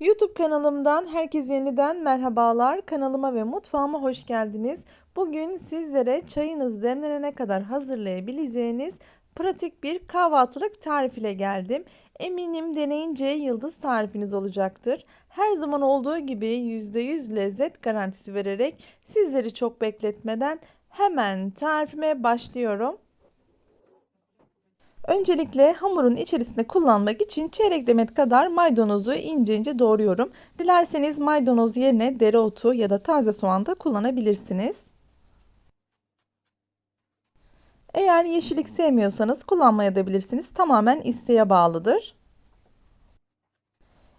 YouTube kanalımdan herkese yeniden merhabalar. Kanalıma ve mutfağıma hoş geldiniz. Bugün sizlere çayınız demlenene kadar hazırlayabileceğiniz pratik bir kahvaltılık tarif ile geldim. Eminim deneyince yıldız tarifiniz olacaktır. Her zaman olduğu gibi %100 lezzet garantisi vererek sizleri çok bekletmeden hemen tarifime başlıyorum. Öncelikle hamurun içerisinde kullanmak için çeyrek demet kadar maydanozu ince ince doğruyorum. Dilerseniz maydanoz yerine dereotu ya da taze soğan da kullanabilirsiniz. Eğer yeşillik sevmiyorsanız kullanmayabilirsiniz. Tamamen isteğe bağlıdır.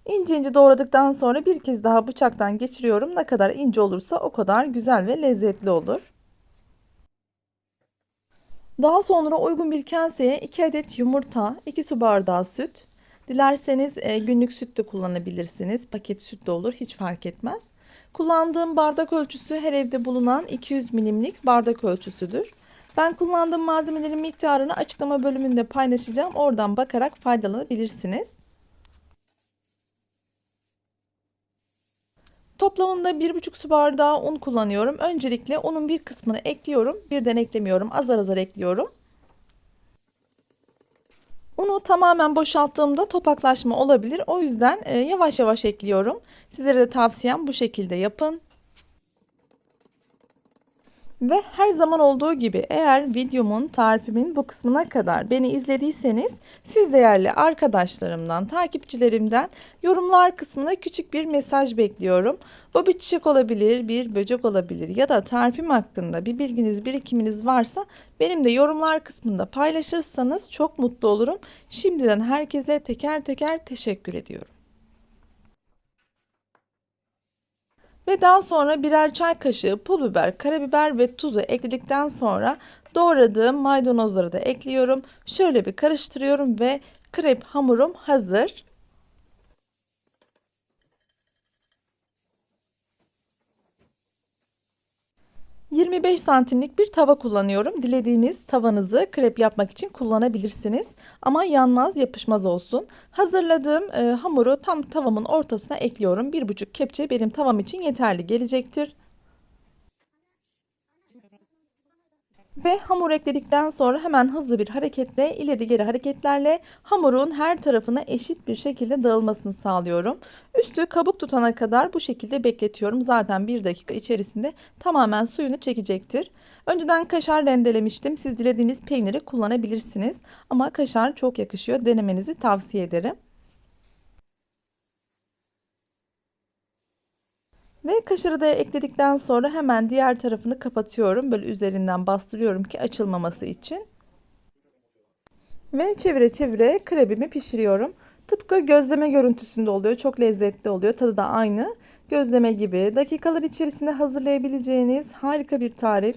İnce ince doğradıktan sonra bir kez daha bıçaktan geçiriyorum. Ne kadar ince olursa o kadar güzel ve lezzetli olur. Daha sonra uygun bir kaseye 2 adet yumurta, 2 su bardağı süt, dilerseniz e, günlük süt de kullanabilirsiniz. Paket süt de olur hiç fark etmez. Kullandığım bardak ölçüsü her evde bulunan 200 milimlik bardak ölçüsüdür. Ben kullandığım malzemelerin miktarını açıklama bölümünde paylaşacağım. Oradan bakarak faydalanabilirsiniz. Toplamında 1,5 su bardağı un kullanıyorum. Öncelikle unun bir kısmını ekliyorum. Birden eklemiyorum. Azar azar ekliyorum. Unu tamamen boşalttığımda topaklaşma olabilir. O yüzden e, yavaş yavaş ekliyorum. Sizlere de tavsiyem bu şekilde yapın. Ve her zaman olduğu gibi eğer videomun tarifimin bu kısmına kadar beni izlediyseniz siz değerli arkadaşlarımdan, takipçilerimden yorumlar kısmına küçük bir mesaj bekliyorum. Bu bir çiçek olabilir, bir böcek olabilir ya da tarifim hakkında bir bilginiz, birikiminiz varsa benim de yorumlar kısmında paylaşırsanız çok mutlu olurum. Şimdiden herkese teker teker teşekkür ediyorum. Ve daha sonra birer çay kaşığı pul biber, karabiber ve tuzu ekledikten sonra doğradığım maydanozları da ekliyorum. Şöyle bir karıştırıyorum ve krep hamurum hazır. 25 santimlik bir tava kullanıyorum. Dilediğiniz tavanızı krep yapmak için kullanabilirsiniz. Ama yanmaz, yapışmaz olsun. Hazırladığım e, hamuru tam tavamın ortasına ekliyorum. 1,5 kepçe benim tavam için yeterli gelecektir. Ve hamur ekledikten sonra hemen hızlı bir hareketle ileri geri hareketlerle hamurun her tarafına eşit bir şekilde dağılmasını sağlıyorum. Üstü kabuk tutana kadar bu şekilde bekletiyorum. Zaten bir dakika içerisinde tamamen suyunu çekecektir. Önceden kaşar rendelemiştim. Siz dilediğiniz peyniri kullanabilirsiniz. Ama kaşar çok yakışıyor. Denemenizi tavsiye ederim. Ve kaşarı da ekledikten sonra hemen diğer tarafını kapatıyorum. Böyle üzerinden bastırıyorum ki açılmaması için. Ve çevire çevire krebimi pişiriyorum. Tıpkı gözleme görüntüsünde oluyor. Çok lezzetli oluyor. Tadı da aynı. Gözleme gibi. Dakikalar içerisinde hazırlayabileceğiniz harika bir tarif.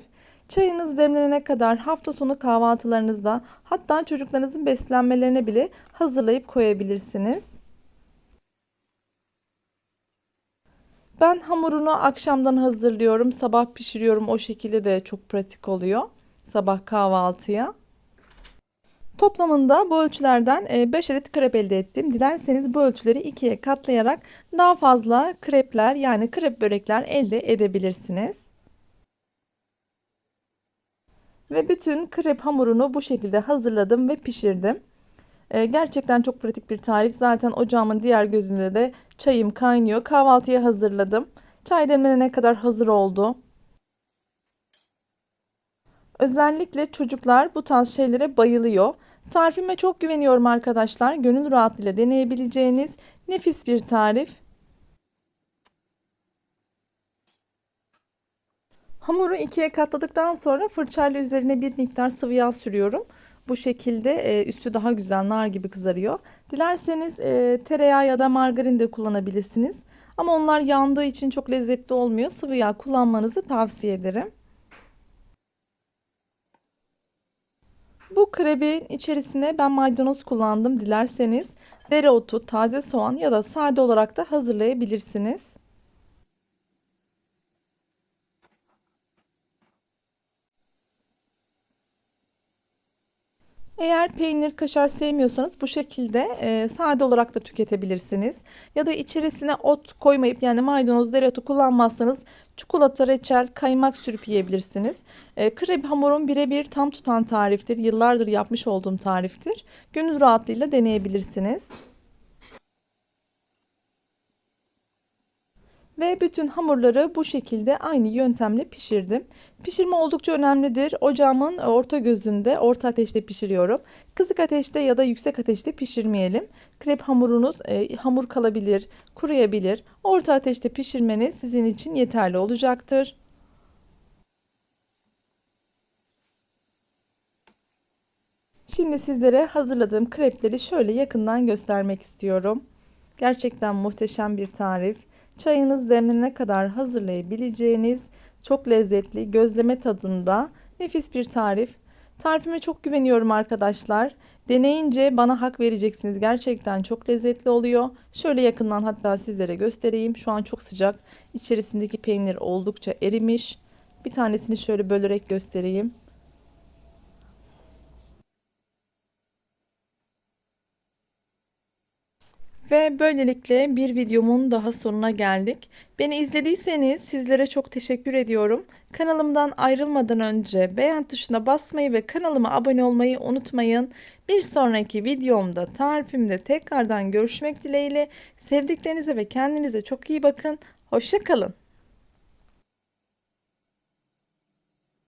Çayınız demlenene kadar hafta sonu kahvaltılarınızda hatta çocuklarınızın beslenmelerine bile hazırlayıp koyabilirsiniz. Ben hamurunu akşamdan hazırlıyorum. Sabah pişiriyorum. O şekilde de çok pratik oluyor. Sabah kahvaltıya. Toplamında bu ölçülerden 5 e, adet krep elde ettim. Dilerseniz bu ölçüleri ikiye katlayarak daha fazla krepler yani krep börekler elde edebilirsiniz. Ve bütün krep hamurunu bu şekilde hazırladım ve pişirdim. E, gerçekten çok pratik bir tarif. Zaten ocağımın diğer gözünde de çayım kaynıyor. Kahvaltıya hazırladım. Çay demlenene kadar hazır oldu. Özellikle çocuklar bu tarz şeylere bayılıyor. Tarifime çok güveniyorum arkadaşlar. Gönül rahatlığıyla deneyebileceğiniz nefis bir tarif. Hamuru ikiye katladıktan sonra fırçayla üzerine bir miktar sıvı yağ sürüyorum. Bu şekilde e, üstü daha güzel nar gibi kızarıyor. Dilerseniz e, tereyağı ya da margarin de kullanabilirsiniz. Ama onlar yandığı için çok lezzetli olmuyor. Sıvı yağ kullanmanızı tavsiye ederim. Bu krebin içerisine ben maydanoz kullandım. Dilerseniz dereotu, taze soğan ya da sade olarak da hazırlayabilirsiniz. Eğer peynir, kaşar sevmiyorsanız bu şekilde e, sade olarak da tüketebilirsiniz. Ya da içerisine ot koymayıp yani maydanoz, dereotu kullanmazsanız çikolata, reçel, kaymak sürüp yiyebilirsiniz. E, krep hamurum birebir tam tutan tariftir. Yıllardır yapmış olduğum tariftir. Gönül rahatlığıyla deneyebilirsiniz. Ve bütün hamurları bu şekilde aynı yöntemle pişirdim. Pişirme oldukça önemlidir. Ocağımın orta gözünde orta ateşte pişiriyorum. Kısık ateşte ya da yüksek ateşte pişirmeyelim. Krep hamurunuz e, hamur kalabilir, kuruyabilir. Orta ateşte pişirmeniz sizin için yeterli olacaktır. Şimdi sizlere hazırladığım krepleri şöyle yakından göstermek istiyorum. Gerçekten muhteşem bir tarif. Çayınız demlenene kadar hazırlayabileceğiniz çok lezzetli gözleme tadında nefis bir tarif. Tarifime çok güveniyorum arkadaşlar. Deneyince bana hak vereceksiniz. Gerçekten çok lezzetli oluyor. Şöyle yakından hatta sizlere göstereyim. Şu an çok sıcak. İçerisindeki peynir oldukça erimiş. Bir tanesini şöyle bölerek göstereyim. Ve böylelikle bir videomun daha sonuna geldik. Beni izlediyseniz sizlere çok teşekkür ediyorum. Kanalımdan ayrılmadan önce beğen tuşuna basmayı ve kanalıma abone olmayı unutmayın. Bir sonraki videomda tarifimde tekrardan görüşmek dileğiyle. Sevdiklerinize ve kendinize çok iyi bakın. Hoşçakalın.